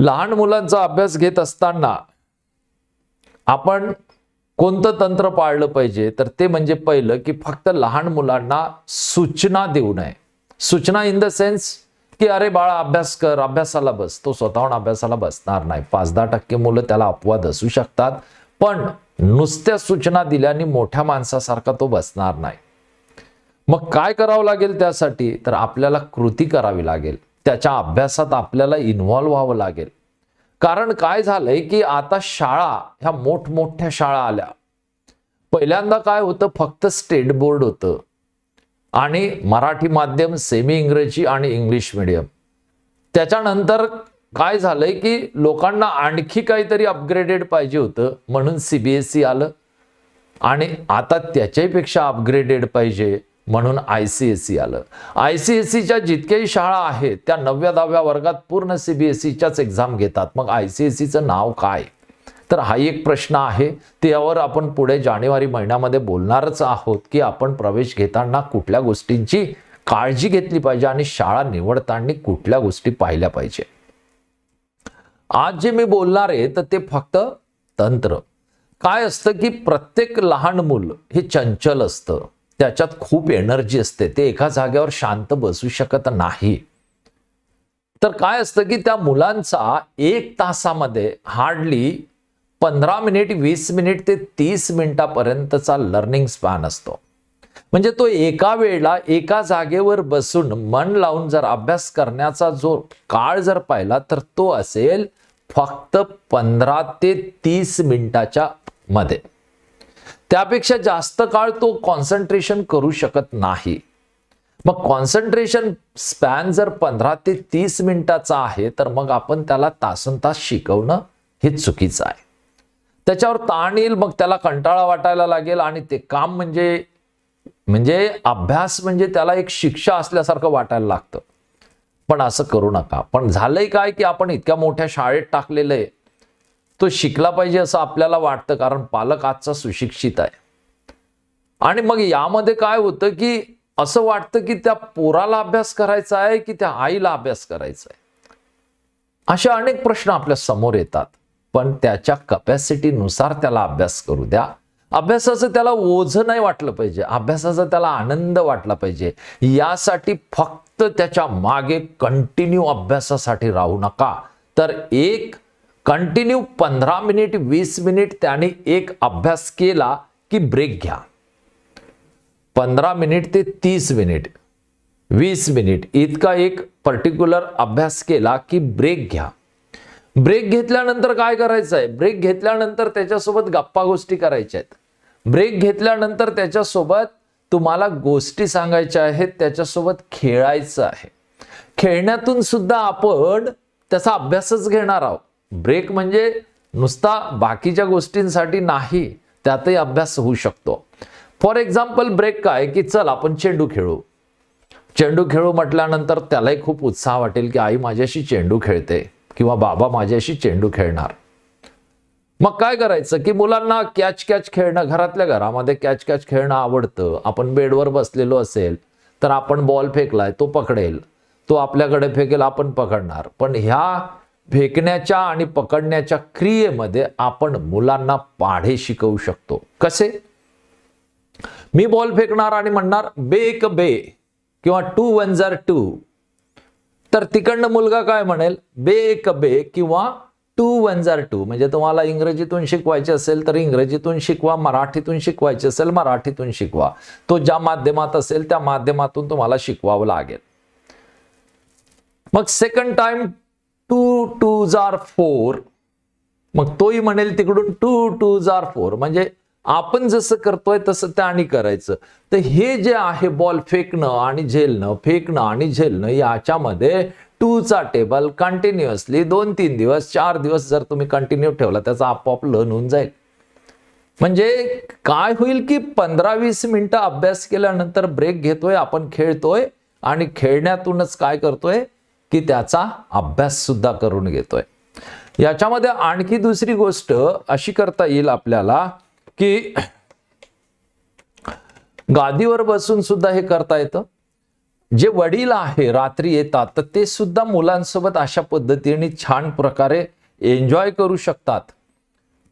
लहान मुलांचा अभ्यास घेत असताना आपण कोणतं तंत्र पाळलं पाहिजे? तर ते म्हणजे पहिलं की फक्त लहान मुलांना सूचना देऊ नये. सूचना इन द सेन्स की अरे बाळा अभ्यास कर अभ्यासाला बस. तो स्वतःहून अभ्यासाला बसणार नाही. पाच दहा टक्के मुलं त्याला अपवाद असू शकतात पण नुसत्या सूचना दिल्याने मोठ्या माणसासारखा तो बसणार नाही. मग काय करावं लागेल त्यासाठी? तर आपल्याला कृती करावी लागेल. त्याच्या अभ्यासात आपल्याला इन्व्हॉल्व्ह व्हावं लागेल. कारण काय झालंय की आता शाळा ह्या मोठमोठ्या शाळा आल्या. पहिल्यांदा काय होतं फक्त स्टेट बोर्ड होतं. आणि मराठी माध्यम सेमी इंग्रजी आणि इंग्लिश मिडियम त्याच्यानंतर काय झालंय की लोकांना आणखी काहीतरी अपग्रेडेड पाहिजे होतं म्हणून सीबीएसई आलं. आणि आता त्याच्याहीपेक्षा अपग्रेडेड पाहिजे. म्हणून आय सी एस सी आलं. आय सी एस सीच्या जितक्याही शाळा आहेत त्या नवव्या दहाव्या वर्गात पूर्ण सी बी एस सीच्याच एक्झाम घेतात. मग आय सी एस सीचं नाव काय? तर हा एक प्रश्न आहे. त्यावर आपण पुढे जानेवारी महिन्यामध्ये बोलणारच आहोत की आपण प्रवेश घेताना कुठल्या गोष्टींची काळजी घेतली पाहिजे आणि शाळा निवडताना कुठल्या गोष्टी पाहिल्या पाहिजे. आज जे मी बोलणार आहे तर ते फक्त तंत्र. काय असतं की प्रत्येक लहान मूल हे चंचल असतं. त्याच्यात खूप एनर्जी असते. ते एका जागेवर शांत बसू शकत नाही. तर काय असतं की त्या मुलांचा एक तासामध्ये हार्डली पंधरा मिनिट वीस मिनिट ते तीस मिनिटापर्यंतचा लर्निंग स्पॅन असतो. म्हणजे तो एका वेळेला एका जागेवर बसून मन लावून जर अभ्यास करण्याचा जो काळ जर पाहिला तर तो असेल फक्त पंधरा ते तीस मिनिटाच्या मध्ये. त्यापेक्षा जास्त काळ तो कॉन्सन्ट्रेशन करू शकत नाही. मग कॉन्सन्ट्रेशन स्पॅन जर पंधरा ते तीस मिनिटाचा आहे तर मग आपण त्याला तासन तास शिकवणं हे चुकीचं आहे. त्याच्यावर ताण येईल मग त्याला कंटाळा वाटायला लागेल आणि ते काम म्हणजे म्हणजे अभ्यास म्हणजे त्याला एक शिक्षा असल्यासारखं वाटायला लागतं. पण असं करू नका. पण झालंय काय की आपण इतक्या मोठ्या शाळेत टाकलेलं आहे तो शिकला पाहिजे असं आपल्याला वाटतं कारण पालक आजचा सुशिक्षित आहे. आणि मग यामध्ये काय होतं की असं वाटतं की त्या पोराला अभ्यास करायचा आहे की त्या आईला अभ्यास करायचा आहे? असे अनेक प्रश्न आपल्यासमोर येतात. पण त्याच्या कपॅसिटीनुसार त्याला अभ्यास करू द्या. अभ्यासाचं त्याला ओझं नाही वाटलं पाहिजे. अभ्यासाचा त्याला आनंद वाटला पाहिजे. यासाठी फक्त त्याच्यामागे कंटिन्यू अभ्यासासाठी राहू नका. तर एक कंटिन्यू पंधरा मिनिट वीस मिनिट त्याने एक अभ्यास केला की ब्रेक घ्या. पंधरा मिनिट ते तीस मिनिट वीस मिनिट इतका एक पर्टिक्युलर अभ्यास केला की ब्रेक घ्या. ब्रेक घेतल्यानंतर काय करायचं आहे ब्रेक घेतल्यानंतर त्याच्यासोबत गप्पा गोष्टी करायच्या आहेत. ब्रेक घेतल्यानंतर त्याच्यासोबत तुम्हाला गोष्टी सांगायच्या आहेत त्याच्यासोबत खेळायचं आहे. खेळण्यातून सुद्धा आपण त्याचा अभ्यासच घेणार आहोत. ब्रेक म्हणजे नुसता बाकीच्या गोष्टींसाठी नाही त्यातही अभ्यास होऊ शकतो. फॉर एक्झाम्पल ब्रेक काय? की चल आपण चेंडू खेळू. चेंडू खेळू म्हटल्यानंतर त्यालाही खूप उत्साह वाटेल की आई माझ्याशी चेंडू खेळते किंवा बाबा माझ्याशी चेंडू खेळणार. मग काय करायचं? की मुलांना कॅच कॅच खेळणं घरातल्या घरामध्ये कॅच कॅच खेळणं आवडतं. आपण बेडवर बसलेलो असेल तर आपण बॉल फेकलाय तो पकडेल. तो आपल्याकडे फेकेल आपण पकडणार. पण ह्या फेकण्याच्या आणि पकडण्याच्या क्रियेमध्ये आपण मुलांना पाढे शिकवू शकतो. कसे? मी बॉल फेकणार आणि म्हणणार बेक बे किंवा टू वन झर टू तर तिकडनं मुलगा काय म्हणेल? बेक बे किंवा टू वन झर टू म्हणजे तुम्हाला इंग्रजीतून शिकवायचे असेल तर इंग्रजीतून शिकवा मराठीतून शिकवायचे असेल मराठीतून शिकवा. तो ज्या माध्यमात असेल त्या माध्यमातून तुम्हाला शिकवावं लागेल. मग सेकंड टाइम टू टू जार फोर. मग तोही म्हणेल तिकडून टू टू जार फोर. म्हणजे आपण जसं करतोय तसं त्याने करायचं. तर हे जे आहे बॉल फेकणं आणि झेलणं फेकणं आणि झेलणं याच्यामध्ये टूचा टेबल कंटिन्युअसली दोन तीन दिवस चार दिवस जर तुम्ही कंटिन्यू ठेवला त्याचा आपोआप लर्न होऊन जाईल. म्हणजे काय होईल की पंधरा वीस मिनिटं अभ्यास केल्यानंतर ब्रेक घेतोय आपण खेळतोय आणि खेळण्यातूनच काय करतोय? की त्याचा अभ्यास सुद्धा करून घेतोय. याच्यामध्ये आणखी दुसरी गोष्ट अशी करता येईल आपल्याला की गादीवर बसून सुद्धा हे करता येतं. जे वडील आहे रात्री येतात तर ते सुद्धा मुलांसोबत अशा पद्धतीने छान प्रकारे एन्जॉय करू शकतात.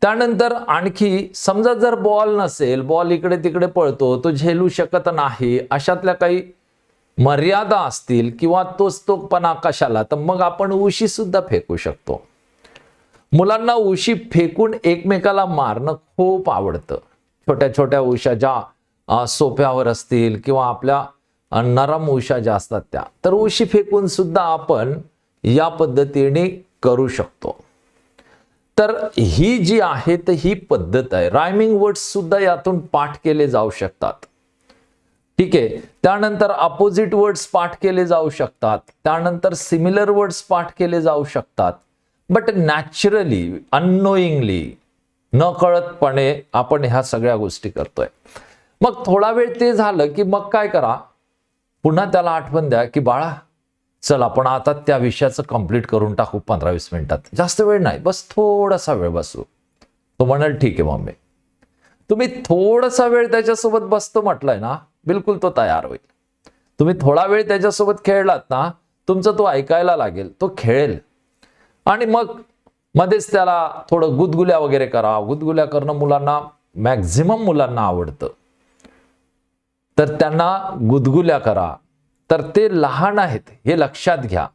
त्यानंतर आणखी समजा जर बॉल नसेल बॉल इकडे तिकडे पळतो तो झेलू शकत नाही अशातल्या काही मर्यादा असतील किंवा तोच तोपणा कशाला तर मग आपण उशी सुद्धा फेकू शकतो. मुलांना उशी फेकून एकमेकाला मारणं खूप आवडतं. छोट्या छोट्या उशा ज्या सोप्यावर असतील किंवा आपल्या नरम उशा ज्या असतात त्या तर उशी फेकून सुद्धा आपण या पद्धतीने करू शकतो. तर ही जी आहे तर ही पद्धत आहे. रायमिंग वर्ड्स सुद्धा यातून पाठ केले जाऊ शकतात. ठीक आहे. त्यानंतर अपोजिट वर्ड्स पाठ केले जाऊ शकतात. त्यानंतर सिमिलर वर्ड्स पाठ केले जाऊ शकतात. बट नॅचरली अननोईंगली न कळतपणे आपण ह्या सगळ्या गोष्टी करतोय. मग थोडा वेळ ते झालं की मग काय करा? पुन्हा त्याला आठवण द्या की बाळा चल आपण आता त्या विषयाचं कंप्लीट करून टाकू पंधरा वीस मिनिटात. जास्त वेळ नाही. बस थोडासा वेळ बसू. तो म्हणाल ठीक आहे मम्मी. तुम्ही थोडासा वेळ त्याच्यासोबत बसतो म्हटलंय ना? बिलकुल तो तयार होईल. तुम्ही थोडा वेळ त्याच्यासोबत खेळलात ना तुमचं तो ऐकायला लागेल तो खेळेल. आणि मग मध्येच त्याला थोडं गुदगुल्या वगैरे करा. गुदगुल्या करणं मुलांना मॅक्झिमम मुलांना आवडतं. तर त्यांना गुदगुल्या करा. तर ते लहान आहेत हे लक्षात घ्या.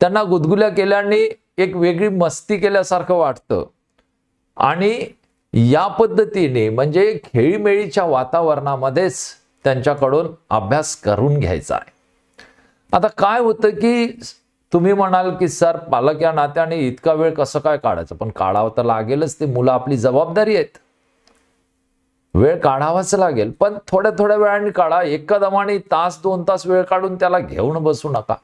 त्यांना गुदगुल्या केल्याने एक वेगळी मस्ती केल्यासारखं वाटतं. आणि या पद्धतीने म्हणजे खेळीमेळीच्या वातावरणामध्येच त्यांच्याकडून अभ्यास करून घ्यायचा आहे. आता काय होतं की तुम्ही म्हणाल की सर पालक या नात्याने इतका वेळ कसं काय काढायचं? पण काढावं तर लागेलच. ते मुलं आपली जबाबदारी आहेत. वेळ काढावाच लागेल. पण थोड्या थोड्या वेळाने काढा. एका दमाने तास दोन तास वेळ काढून त्याला घेऊन बसू नका.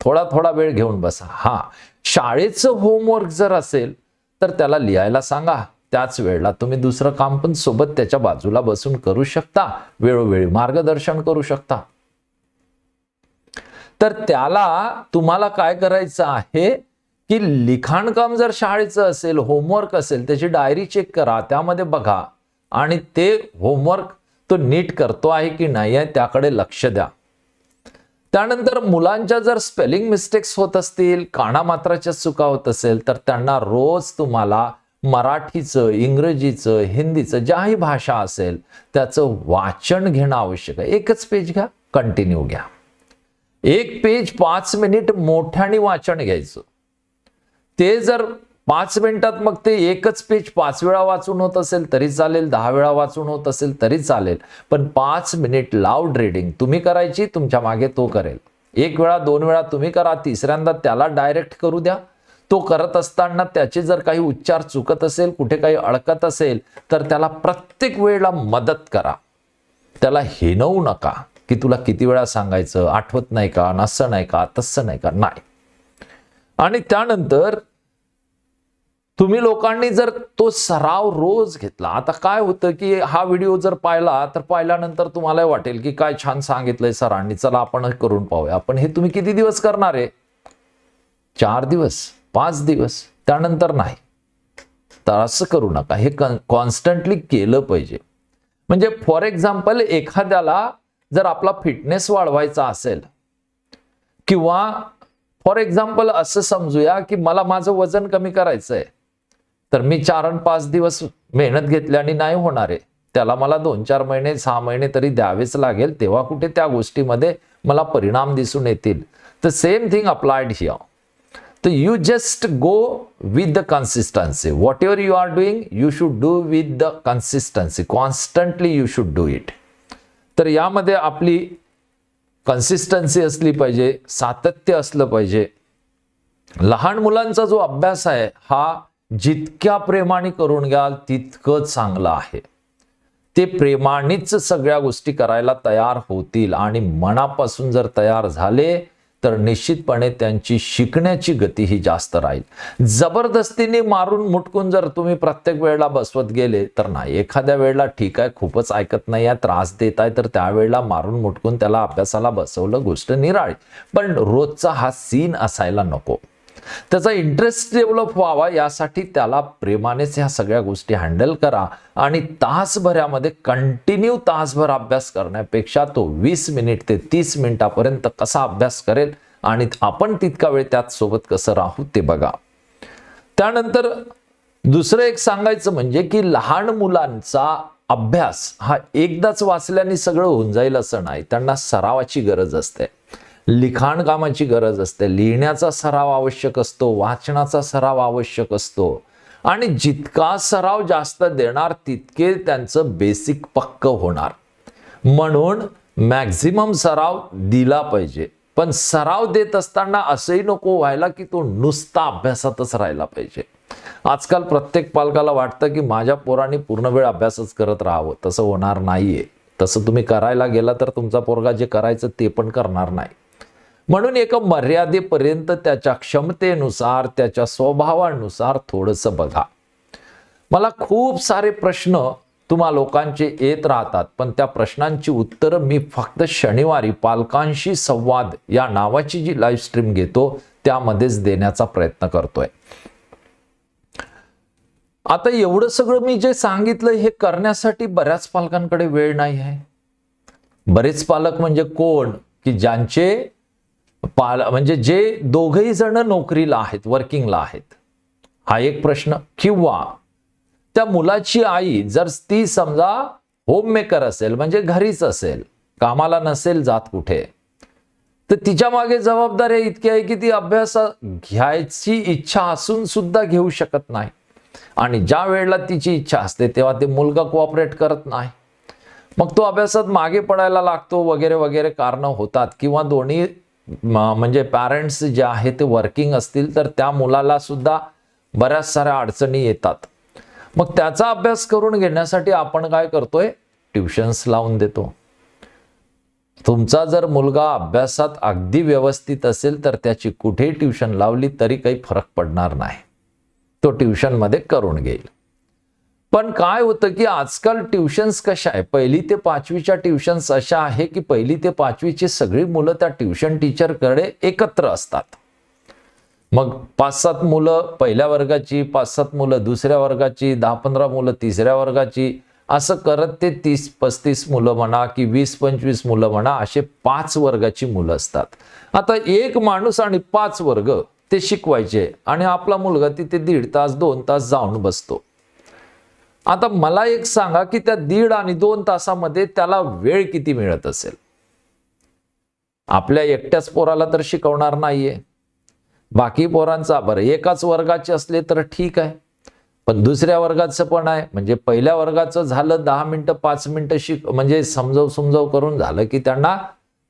थोडा थोडा वेळ घेऊन बसा. हा. शाळेचं होमवर्क जर असेल तर त्याला लिहायला सांगा. त्याच वेळेला तुम्ही दुसरं काम पण सोबत त्याच्या बाजूला बसून करू शकता. वेळोवेळी मार्गदर्शन करू शकता. तर त्याला तुम्हाला काय करायचं आहे की लिखाणकाम जर शाळेचं असेल होमवर्क असेल त्याची डायरी चेक करा त्यामध्ये बघा आणि ते होमवर्क तो नीट करतो आहे की नाही आहे त्याकडे लक्ष द्या. त्यानंतर मुलांच्या जर स्पेलिंग मिस्टेक्स होत असतील कानामात्राच्या चुका होत असेल तर त्यांना रोज तुम्हाला मराठीचं इंग्रजीचं हिंदीचं ज्याही भाषा असेल त्याचं वाचन घेणं आवश्यक आहे. एकच पेज घ्या कंटिन्यू घ्या. एक पेज पाच मिनिट मोठ्याने वाचन घ्यायचं. ते जर पाच मिनिटात मग ते एकच पेज पाच वेळा वाचून होत असेल तरी चालेल. दहा वेळा वाचून होत असेल तरी चालेल. पण पाच मिनिट लाऊड रीडिंग तुम्ही करायची तुमच्या मागे तो करेल. एक वेळा दोन वेळा तुम्ही करा तिसऱ्यांदा त्याला डायरेक्ट करू द्या. तो करत असताना त्याचे जर काही उच्चार चुकत असेल कुठे काही अडकत असेल तर त्याला प्रत्येक वेळेला मदत करा. त्याला हिनवू नका की तुला किती वेळा सांगायचं आठवत नाही का नसं नाही का तसं नाही का नाही. आणि त्यानंतर तुम्ही लोकांनी जर तो सराव रोज घेतला आता काय होतं की हा व्हिडिओ जर पाहिला तर पाहिल्यानंतर तुम्हाला वाटेल की काय छान सांगितलंय सरांनी चला आपण करून पाहूया. पण हे तुम्ही किती दिवस करणार आहे? चार दिवस. पाच दिवस त्यानंतर नाही. तर असं करू नका. हे कॉन्स्टंटली केलं पाहिजे. म्हणजे फॉर एक्झाम्पल एखाद्याला जर आपला फिटनेस वाढवायचा असेल किंवा फॉर एक्झाम्पल असं समजूया की मला माझं वजन कमी करायचं आहे तर मी चार आणि पाच दिवस मेहनत घेतल्याने नाही होणार आहे. त्याला मला दोन चार महिने सहा महिने तरी द्यावेच लागेल. तेव्हा कुठे त्या गोष्टीमध्ये मला परिणाम दिसून येतील. तर सेम थिंग अप्लायड हिअर तर you just go with the consistency whatever you are doing you should do with the consistency constantly you should do it तर यामध्ये आपली कन्सिस्टन्सी असली पाहिजे सातत्य असलं पाहिजे. लहान मुलांचा जो अभ्यास आहे हा जितक्या प्रेमाने करून घ्याल तितकं चांगलं आहे. ते प्रेमानेच सगळ्या गोष्टी करायला तयार होतील आणि मनापासून जर तयार झाले तर निश्चितपणे त्यांची शिकण्याची गती ही जास्त राहील. जबरदस्तीने मारून मुटकून जर तुम्ही प्रत्येक वेळेला बसवत गेले तर नाही. एखाद्या वेळेला ठीक आहे खूपच ऐकत नाही आहे त्रास देत आहे तर त्यावेळेला मारून मुटकून त्याला अभ्यासाला बसवलं गोष्ट निराळी. पण रोजचा हा सीन असायला नको. त्याचा इंटरेस्ट डेव्हलप व्हावा यासाठी त्याला प्रेमानेच ह्या सगळ्या गोष्टी हँडल करा. आणि तासभरामध्ये कंटिन्यू तासभर अभ्यास करण्यापेक्षा तो वीस मिनिट ते तीस मिनिटापर्यंत कसा अभ्यास करेल आणि आपण तितका वेळ त्यात सोबत कसं राहू ते बघा. त्यानंतर दुसरं एक सांगायचं म्हणजे की लहान मुलांचा अभ्यास हा एकदाच वाचल्याने सगळं होऊन जाईल असं नाही त्यांना सरावाची गरज असते. लिखाणकामाची गरज असते. लिहिण्याचा सराव आवश्यक असतो वाचनाचा सराव आवश्यक असतो. आणि जितका सराव जास्त देणार तितके त्यांचं बेसिक पक्क होणार. म्हणून मॅक्झिमम सराव दिला पाहिजे. पण सराव देत असताना असंही नको व्हायला की तो नुसता अभ्यासातच राहिला पाहिजे. आजकाल प्रत्येक पालकाला वाटतं की माझ्या पोरांनी पूर्ण वेळ अभ्यासच करत राहावं. तसं होणार नाहीये. तसं तुम्ही करायला गेला तर तुमचा पोरगा जे करायचं ते पण करणार नाही. म्हणून एका मर्यादेपर्यंत त्याच्या क्षमतेनुसार त्याच्या स्वभावानुसार थोडंसं बघा. मला खूप सारे प्रश्न तुम्हा लोकांचे येत राहतात पण त्या प्रश्नांची उत्तरं मी फक्त शनिवारी पालकांशी संवाद या नावाची जी लाईव्ह स्ट्रीम घेतो त्यामध्येच देण्याचा प्रयत्न करतोय. आता एवढं सगळं मी जे सांगितलं हे करण्यासाठी बऱ्याच पालकांकडे वेळ नाही आहे. बरेच पालक म्हणजे कोण? की ज्यांचे पाल म्हणजे जे दोघही जण नोकरीला आहेत वर्किंगला आहेत हा एक प्रश्न. किंवा त्या मुलाची आई जर ती समजा होम मेकर असेल म्हणजे घरीच असेल कामाला नसेल जात कुठे तर तिच्यामागे जबाबदारी इतकी आहे की ती अभ्यास घ्यायची इच्छा असून सुद्धा घेऊ शकत नाही. आणि ज्या वेळेला तिची इच्छा असते तेव्हा ते मुलगा कोऑपरेट करत नाही. मग तो अभ्यासात मागे पडायला लागतो वगैरे वगैरे कारणं होतात. किंवा दोन्ही म्हणजे पॅरेंट्स जे आहेत ते वर्किंग असतील तर त्या मुलाला सुद्धा बऱ्याच साऱ्या अडचणी येतात. मग त्याचा अभ्यास करून घेण्यासाठी आपण काय करतोय? ट्युशन्स लावून देतो. तुमचा जर मुलगा अभ्यासात अगदी व्यवस्थित असेल तर त्याची कुठेही ट्युशन लावली तरी काही फरक पडणार नाही. तो ट्युशनमध्ये करून घेईल. पण काय होतं की आजकाल ट्युशन्स कशा आहे? पहिली ते पाचवीच्या ट्युशन्स अशा आहे की पहिली ते पाचवीची सगळी मुलं त्या ट्युशन टीचरकडे एकत्र असतात. मग पाच सात मुलं पहिल्या वर्गाची पाच सात मुलं दुसऱ्या वर्गाची दहा पंधरा मुलं तिसऱ्या वर्गाची असं करत ते तीस पस्तीस मुलं म्हणा की वीस पंचवीस मुलं म्हणा असे पाच वर्गाची मुलं असतात. आता एक माणूस आणि पाच वर्ग ते शिकवायचे आणि आपला मुलगा तिथे दीड तास दोन तास जाऊन बसतो. आता मला एक सांगा की त्या दीड आणि दोन तासामध्ये त्याला वेळ किती मिळत असेल? आपल्या एकट्याच पोराला तर शिकवणार नाहीये. बाकी पोरांचा बरं एकाच वर्गाचे असले तर ठीक आहे. पण दुसऱ्या वर्गाचं पण आहे. म्हणजे पहिल्या वर्गाचं झालं दहा मिनटं पाच मिनटं शिक म्हणजे समजव समजव करून झालं की त्यांना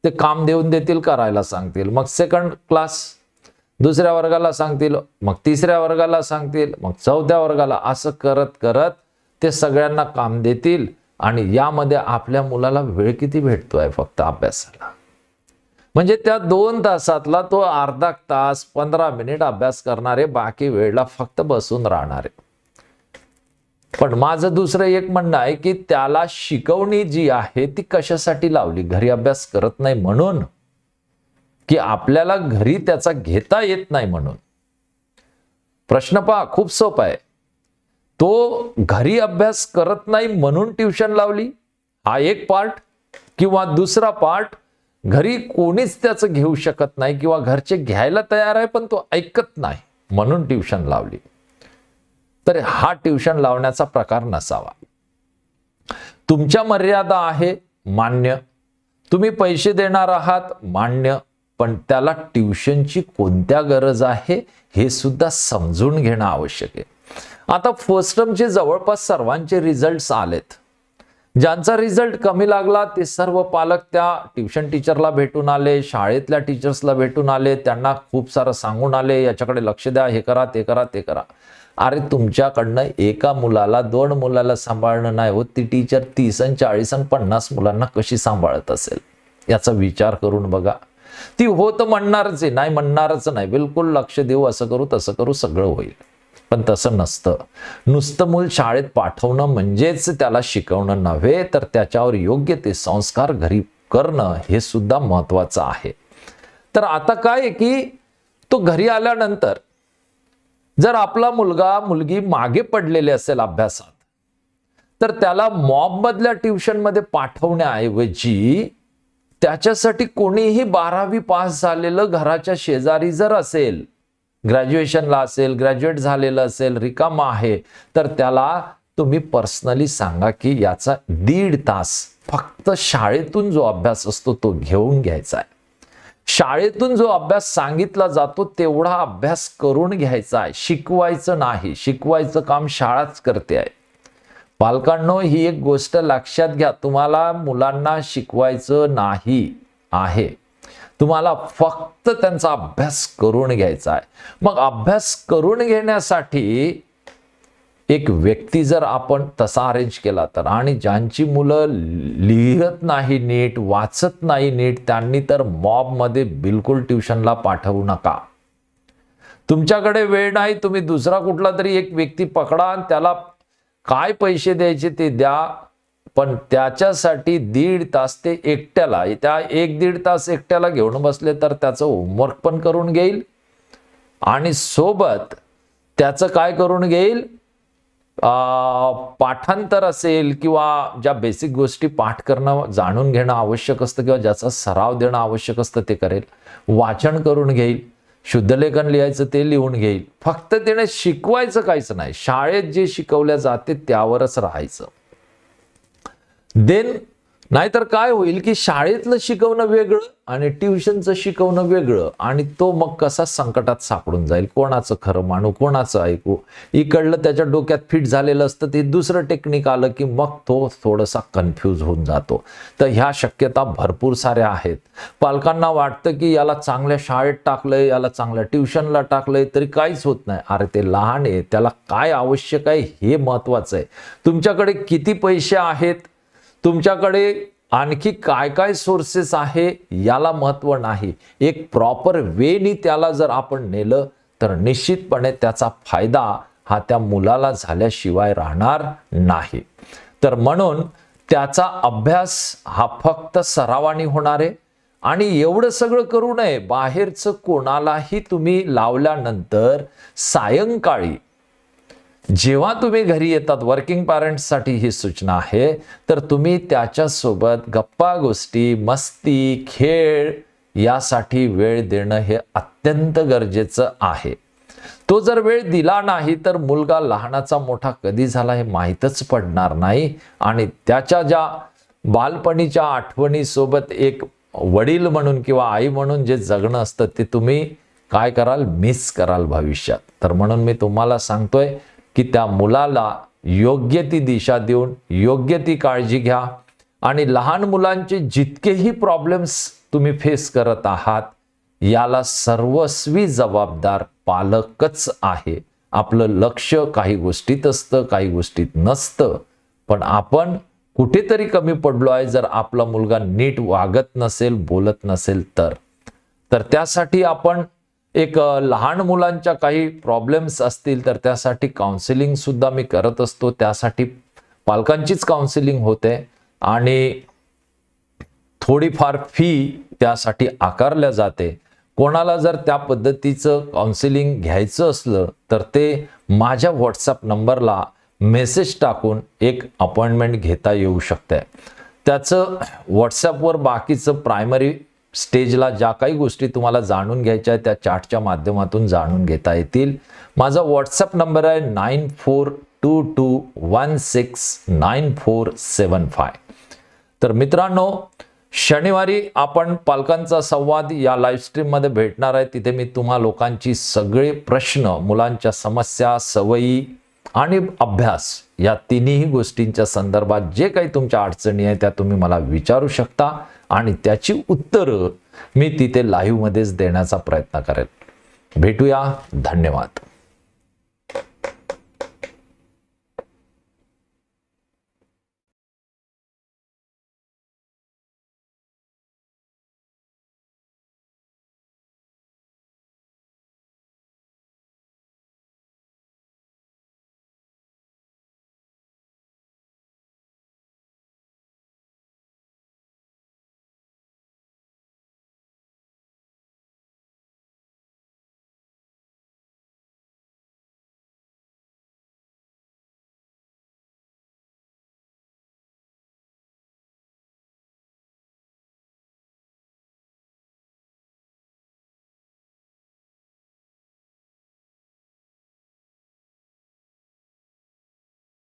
ते काम देऊन देतील करायला सांगतील. मग सेकंड क्लास दुसऱ्या वर्गाला सांगतील मग तिसऱ्या वर्गाला सांगतील मग चौथ्या वर्गाला असं करत करत ते सगळ्यांना काम देतील आणि यामध्ये आपल्या मुलाला वेळ किती भेटतोय फक्त अभ्यासाला. म्हणजे त्या दोन तासातला तो अर्धा तास पंधरा मिनिट अभ्यास करणारे बाकी वेळेला फक्त बसून राहणारे. पण माझं दुसरं एक म्हणणं आहे की त्याला शिकवणी जी आहे ती कशासाठी लावली? घरी अभ्यास करत नाही म्हणून? की आपल्याला घरी त्याचा घेता येत नाही म्हणून? प्रश्न पहा खूप सोपा आहे. तो घरी अभ्यास करत नाही म्हणून ट्युशन लावली. हा एक पार्ट किंवा दुसरा पार्ट घरी कोणीच त्याचं घेऊ शकत नाही किंवा घरचे घ्यायला तयार आहे पण तो ऐकत नाही म्हणून ट्युशन लावली. तर हा ट्युशन लावण्याचा प्रकार नसावा. तुमच्या मर्यादा आहे मान्य. तुम्ही पैसे देणार आहात मान्य. पण त्याला ट्युशनची कोणत्या गरज आहे हे सुद्धा समजून घेणं आवश्यक आहे. आता फर्स्ट टर्मचे जवळपास सर्वांचे रिझल्ट आलेत. ज्यांचा रिझल्ट कमी लागला ते सर्व पालक त्या ट्युशन टीचरला भेटून आले शाळेतल्या टीचर्सला भेटून आले त्यांना खूप सारं सांगून आले याच्याकडे लक्ष द्या हे करा ते करा ते करा. अरे तुमच्याकडनं एका मुलाला दोन मुलाला सांभाळणं नाही होत ती टीचर तीस आणि चाळीस आणि पन्नास मुलांना कशी सांभाळत असेल? याचा विचार करून बघा. ती होत म्हणणारच आहे नाही म्हणणारच नाही बिलकुल लक्ष देऊ असं करू तसं करू सगळं होईल. पण तसं नसतं. नुसतं मूल शाळेत पाठवणं म्हणजेच त्याला शिकवणं नव्हे तर त्याच्यावर योग्य ते संस्कार घरी करणं हे सुद्धा महत्वाचं आहे. तर आता काय आहे की तो घरी आल्यानंतर जर आपला मुलगा मुलगी मागे पडलेले असेल अभ्यासात तर त्याला मॉबमधल्या ट्युशनमध्ये पाठवण्याऐवजी त्याच्यासाठी कोणीही बारावी पास झालेलं घराच्या शेजारी जर असेल ग्रॅज्युएशनला असेल ग्रॅज्युएट झालेलं असेल रिकामा आहे तर त्याला तुम्ही पर्सनली सांगा की याचा दीड तास फक्त शाळेतून जो अभ्यास असतो तो घेऊन घ्यायचा आहे. शाळेतून जो अभ्यास सांगितला जातो तेवढा अभ्यास करून घ्यायचा आहे. शिकवायचं नाही शिकवायचं काम शाळाच करते आहे. पालकांनो ही एक गोष्ट लक्षात घ्या तुम्हाला मुलांना शिकवायचं नाही आहे. तुम्हाला फक्त त्यांचा अभ्यास करून घ्यायचा आहे. मग अभ्यास करून घेण्यासाठी एक व्यक्ती जर आपण तसा अरेंज केला तर आणि ज्यांची मुलं लिहित नाही नीट वाचत नाही नीट त्यांनी तर मॉबमध्ये बिलकुल ट्युशनला पाठवू नका. तुमच्याकडे वेळ नाही तुम्ही दुसरा कुठला तरी एक व्यक्ती पकडा आणि त्याला काय पैसे द्यायचे ते द्या. पण त्याच्यासाठी दीड तास ते एकट्याला त्या एक दीड तास एकट्याला घेऊन बसले तर त्याचं होमवर्क पण करून घेईल आणि सोबत त्याचं काय करून घेईल? पाठांतर असेल किंवा ज्या बेसिक गोष्टी पाठ करणं जाणून घेणं आवश्यक असतं किंवा ज्याचा सराव देणं आवश्यक असतं ते करेल. वाचन करून घेईल शुद्धलेखन लिहायचं ते लिहून घेईल. फक्त त्याने शिकवायचं काहीच नाही. शाळेत जे शिकवल्या जाते त्यावरच राहायचं. देन नाहीतर काय होईल की शाळेतलं शिकवणं वेगळं आणि ट्युशनचं शिकवणं वेगळं आणि तो मग कसा संकटात सापडून जाईल? कोणाचं खरं मानू कोणाचं ऐकू? इकडलं त्याच्या डोक्यात फिट झालेलं असतं ते दुसरं टेक्निक आलं की मग तो थोडासा कन्फ्यूज होऊन जातो. तर ह्या शक्यता भरपूर साऱ्या आहेत. पालकांना वाटतं की याला चांगल्या शाळेत टाकलंय याला चांगल्या ट्युशनला टाकलंय तरी काहीच होत नाही. अरे ते लहान आहे त्याला काय आवश्यक आहे हे महत्वाचं आहे. तुमच्याकडे किती पैसे आहेत? तुमच्याकडे आणखी काय काय सोर्सेस आहे याला महत्त्व नाही. एक प्रॉपर वेनी त्याला जर आपण नेलं तर निश्चितपणे त्याचा फायदा हा त्या मुलाला झाल्याशिवाय राहणार नाही. तर म्हणून त्याचा अभ्यास हा फक्त सरावानी होणार आहे. आणि एवढं सगळं करू नये बाहेरचं कोणालाही तुम्ही लावल्यानंतर सायंकाळी जेव्हा तुम्ही घरी येतात वर्किंग पॅरेंट्ससाठी ही सूचना आहे तर तुम्ही त्याच्यासोबत गप्पा गोष्टी मस्ती खेळ यासाठी वेळ देणं हे अत्यंत गरजेचं आहे. तो जर वेळ दिला नाही तर मुलगा लहानाचा मोठा कधी झाला हे माहीतच पडणार नाही आणि त्याच्या ज्या बालपणीच्या आठवणीसोबत एक वडील म्हणून किंवा आई म्हणून जे जगणं असतं ते तुम्ही काय कराल? मिस कराल भविष्यात. तर म्हणून मी तुम्हाला सांगतोय की त्या मुलाला योग्य ती दिशा देऊन योग्य ती काळजी घ्या. आणि लहान मुलांचे जितकेही प्रॉब्लेम्स तुम्ही फेस करत आहात याला सर्वस्वी जबाबदार पालकच आहे. आपलं लक्ष काही गोष्टीत असतं काही गोष्टीत नसतं. पण आपण कुठेतरी कमी पडलो आहे जर आपला मुलगा नीट वागत नसेल बोलत नसेल तर. तर त्यासाठी आपण एक लहान मुलांच्या काही प्रॉब्लेम्स असतील तर त्यासाठी काउन्सिलिंग सुद्धा मी करत असतो. त्यासाठी पालकांचीच काउन्सिलिंग होते. आणि थोडीफार फी त्यासाठी आकारल्या जाते. कोणाला जर त्या पद्धतीचं काउन्सिलिंग घ्यायचं असलं तर ते माझ्या व्हॉट्सअप नंबरला मेसेज टाकून एक अपॉइंटमेंट घेता येऊ शकते त्याचं व्हॉट्सॲपवर बाकीचं प्रायमरी स्टेजला ज्या काही गोष्टी तुम्हाला जाणून घ्यायच्या आहेत त्या चार्टच्या माध्यमातून जाणून घेता येतील. माझा व्हॉट्सअप नंबर आहे nine four two two one six nine four seven five तर मित्रांनो शनिवारी आपण पालकांचा संवाद या लाईव्ह स्ट्रीममध्ये भेटणार आहे. तिथे मी तुम्हा लोकांची सगळे प्रश्न मुलांच्या समस्या सवयी आणि अभ्यास या तिन्ही गोष्टींच्या संदर्भात जे काही तुमच्या अडचणी आहेत त्या तुम्ही मला विचारू शकता. आणि त्याची उत्तरं मी तिथे लाईव्हमध्येच देण्याचा प्रयत्न करेल भेटूया. धन्यवाद.